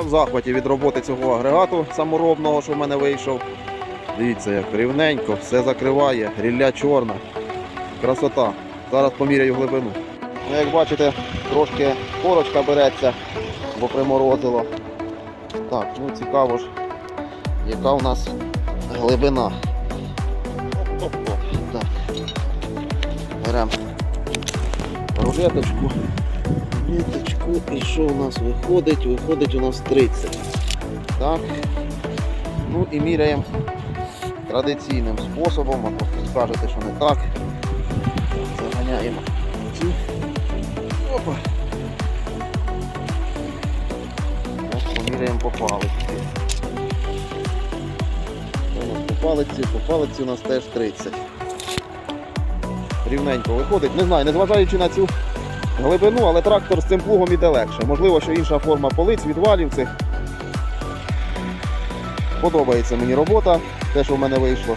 В захваті від роботи цього агрегату саморобного, що в мене вийшов. Дивіться, як рівненько, все закриває, рілля чорна. Красота. Зараз поміряю глибину. Ну, як бачите, трошки корочка береться, бо приморозило. Так, ну цікаво ж, яка у нас глибина. Так. Беремо рулеточку. Рулеточку. І що у нас виходить? Виходить у нас 30. Так. Ну і міряємо традиційним способом, а то скажете, що не так. Заганяємо. Опа. Ось поміряємо по палиці. Що по палиці? По палиці у нас теж 30. Рівненько виходить. Не знаю, незважаючи на цю глибину, але трактор з цим плугом іде легше. Можливо, що інша форма полиць, відвалів цих. Подобається мені робота, те, що в мене вийшло.